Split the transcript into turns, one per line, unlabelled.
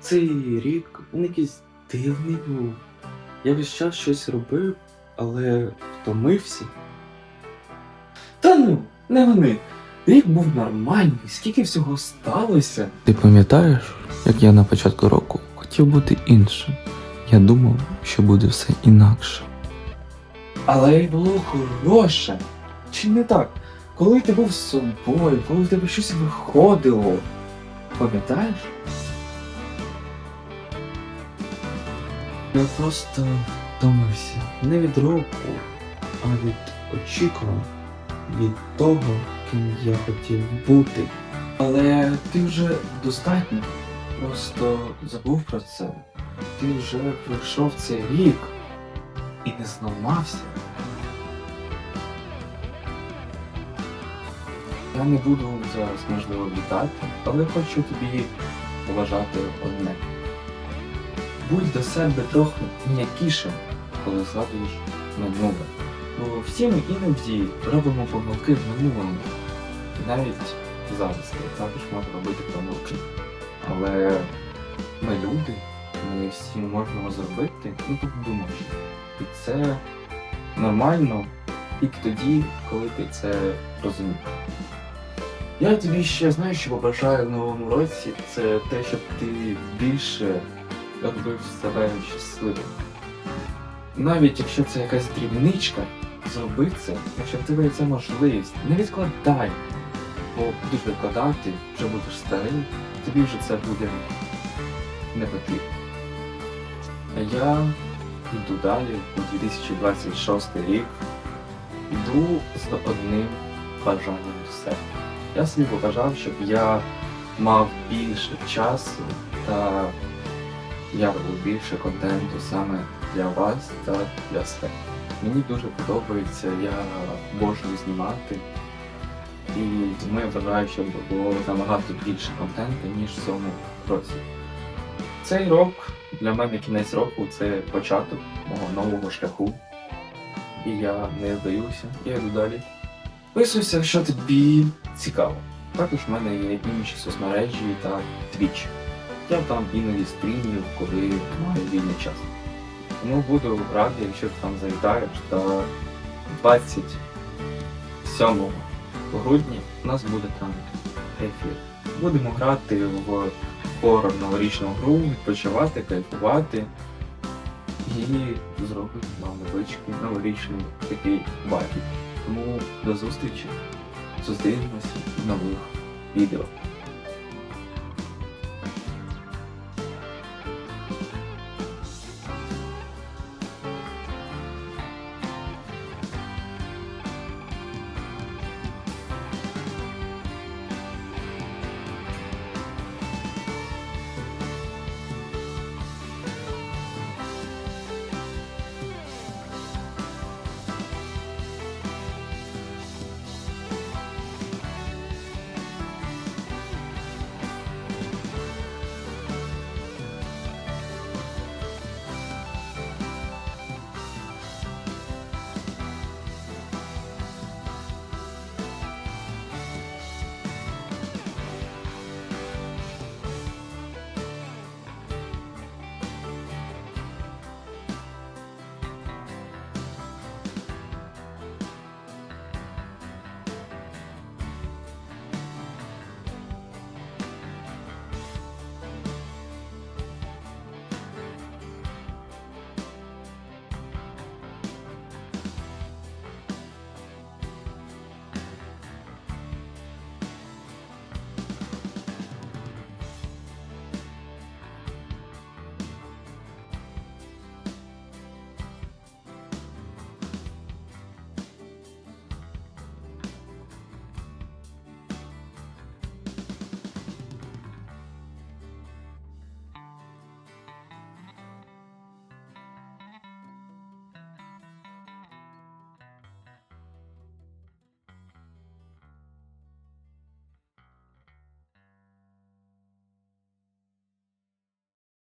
Цей рік він якийсь дивний був. Я весь час щось робив, але втомився. Та ну, не вони. Рік був нормальний, скільки всього сталося.
Ти пам'ятаєш, як я на початку року хотів бути іншим? Я думав, що буде все інакше.
Але й було хороше. Чи не так? Коли ти був з собою, коли в тебе щось виходило. Пам'ятаєш? Я просто втомився. Не від року, а від очікувань, від того, ким я хотів бути. Але ти вже достатньо. Просто забув про це. Ти вже пройшов цей рік і не зламався. Я не буду зараз, можливо, вітати, але хочу тобі поважати одне. Будь до себе трохи м'якішим, коли згадуєш минуле. Бо всі ми іноді робимо помилки в минулому. І навіть зараз ти також можна робити помилки. Але ми люди, ми всі можемо зробити, ну подумавши. І це нормально тільки тоді, коли ти це розумієш. Я тобі ще знаю, що побажаю в новому році, це те, щоб ти більше робив себе щасливим. Навіть якщо це якась дрібничка, зроби це, якщо в тебе є ця можливість, не відкладай. Бо будеш відкладати, вже будеш старий, тобі вже це буде не потрібно. А я йду далі у 2026 рік. Йду з одним бажанням до себе. Я собі побажав, щоб я мав більше часу та я робив більше контенту саме для вас та для себе. Мені дуже подобається, я божую знімати. І тому я бажаю, щоб було набагато більше контенту, ніж в цьому році. Цей рок для мене кінець року це початок мого нового шляху. І я не здаюся, я йду далі. Підписуйся, якщо тобі цікаво. Також в мене є інші соцмережі та Twitch. Я там іноді стрімлю, коли маю вільний час. Тому буду радий, якщо ти там завітаєш та 27 грудні у нас буде там ефір. Будемо грати в хорор новорічну гру, відпочивати, кайфувати і зробити вам невеличкий новорічний такий вайб. Тому до зустрічі. Зустрінемося в нових відео.